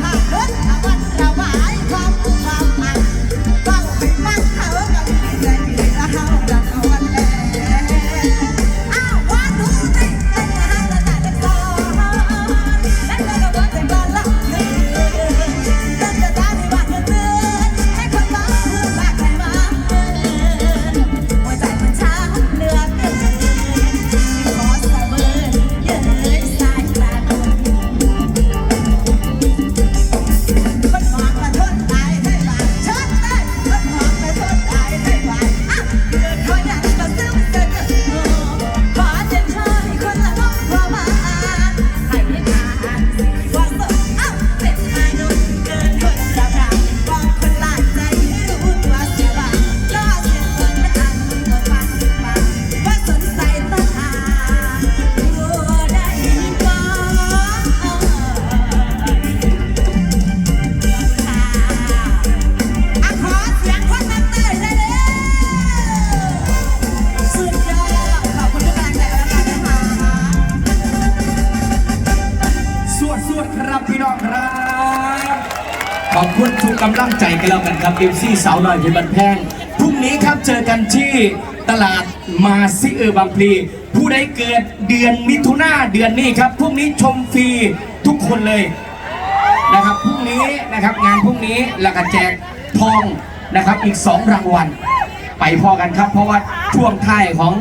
high. สุดครับพี่น้องครับ ขอบคุณทุกกำลังใจกันแล้วกันครับเอฟซีสาวน้อยพชรบันแพงพรุ่งนี้ครับเจอกันที่ตลาดมาซิเออบางพลีผู้ใดเกิดเดือนมิถุนาเดือนนี้ครับพรุ่งนี้ชมฟรีทุกคนเลยนะครับพรุ่งนี้นะครับงานพรุ่งนี้แลาวกแจกทองนะครับอีก 2 รางวัล ไปพอกันครับ เพราะว่าช่วงท้ายของ